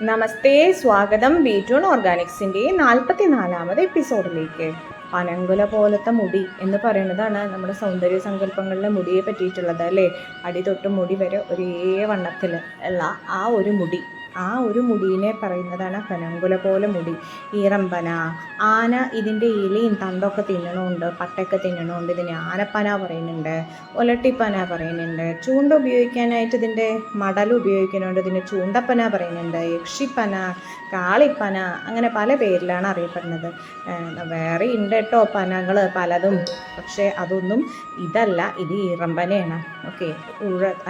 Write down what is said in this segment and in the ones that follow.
നമസ്തേ സ്വാഗതം ബീറ്റൂൺ ഓർഗാനിക്സിന്റെ നാൽപ്പത്തി നാലാമത് എപ്പിസോഡിലേക്ക്. പനങ്കുല പോലത്തെ മുടി എന്ന് പറയുന്നതാണ് നമ്മുടെ സൗന്ദര്യ സങ്കല്പങ്ങളിലെ മുടിയെ പറ്റിയിട്ടുള്ളത് അല്ലേ? അടി തൊട്ട് മുടി വരെ ഒരേ വണ്ണത്തിൽ ഉള്ള ആ ഒരു മുടി. ആ ഒരു മുടിയിനെ പറയുന്നതാണ് പനങ്കുല പോലെ മുടി. ഈറമ്പന ആന ഇതിന്റെ ഇലയും തണ്ടൊക്കെ തിന്നണമുണ്ട് പട്ടയൊക്കെ തിന്നണമുണ്ട് ഇതിന് ആനപ്പന പറയുന്നുണ്ട് ഒലട്ടിപ്പന പറയുന്നുണ്ട് ചൂണ്ട ഉപയോഗിക്കാനായിട്ട് ഇതിന്റെ മടൽ ഉപയോഗിക്കുന്നുണ്ട് ഇതിന് ചൂണ്ടപ്പന പറയുന്നുണ്ട് യക്ഷിപ്പന കാളിപ്പന അങ്ങനെ പല പേരിലാണ് അറിയപ്പെടുന്നത്. വേറെ ഉണ്ട് കേട്ടോ പനകൾ പലതും പക്ഷേ അതൊന്നും ഇതല്ല ഇത് ഈറമ്പനയാണ്. ഓക്കെ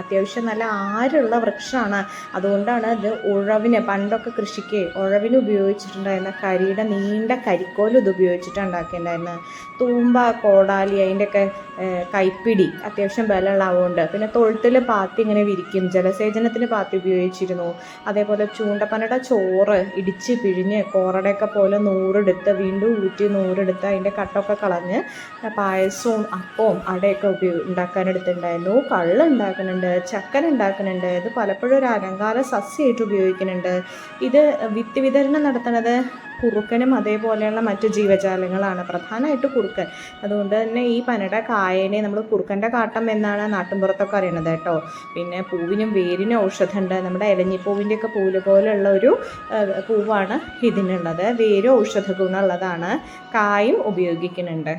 അത്യാവശ്യം നല്ല ആരുള്ള വൃക്ഷമാണ്. അതുകൊണ്ടാണ് ഇത് ഉഴവിന് പണ്ടൊക്കെ കൃഷിക്ക് ഉഴവിന് ഉപയോഗിച്ചിട്ടുണ്ടായിരുന്ന കരിയുടെ നീണ്ട കരിക്കോൽ ഇത് ഉപയോഗിച്ചിട്ടാണ് ഉണ്ടാക്കിയിട്ടുണ്ടായിരുന്നത് തൂമ്പ കോടാലി അതിന്റെയൊക്കെ കൈപ്പിടി അത്യാവശ്യം ബലമുള്ളതുകൊണ്ട്. പിന്നെ തൊഴുത്തിൽ പാത്തി ഇങ്ങനെ വിരിക്കും. ജലസേചനത്തിന് പാത്തി ഉപയോഗിച്ചിരുന്നു. അതേപോലെ ചൂണ്ടപ്പനയുടെ ചോറ് ഇടിച്ച് പിഴിഞ്ഞ് കോറടയൊക്കെ പോലെ നൂറെടുത്ത് വീണ്ടും ഊറ്റി നൂറെടുത്ത് അതിന്റെ കട്ടൊക്കെ കളഞ്ഞ് പായസവും അപ്പവും അടയൊക്കെ ഉപയോഗി ഉണ്ടാക്കാനെടുത്തിട്ടുണ്ടായിരുന്നു. കള്ളുണ്ടാക്കുന്നുണ്ട് ചക്കൻ ഉണ്ടാക്കുന്നുണ്ട് ഇത് പലപ്പോഴും ഒരു അലങ്കാര സസ്യമായിട്ട് ഉപയോഗിക്കുന്നുണ്ട്. ഇത് വിത്ത് വിതരണം നടത്തുന്നത് കുറുക്കനും അതേപോലെയുള്ള മറ്റു ജീവജാലങ്ങളാണ്. പ്രധാനമായിട്ട് കുറുക്കൻ. അതുകൊണ്ട് തന്നെ ഈ പനട കായനെ നമ്മൾ കുറുക്കന്റെ കാട്ടം എന്നാണ് നാട്ടിൻപുറത്തൊക്കെ അറിയണത് കേട്ടോ. പിന്നെ പൂവിനും വേരിനും ഔഷധമുണ്ട്. നമ്മുടെ ഇലഞ്ഞിപ്പൂവിന്റെ ഒക്കെ പൂൽ പോലെയുള്ള ഒരു പൂവാണ് ഇതിനുള്ളത്. വേരും ഔഷധ ഗുണമുള്ളതാണ് കായും ഉപയോഗിക്കുന്നുണ്ട്.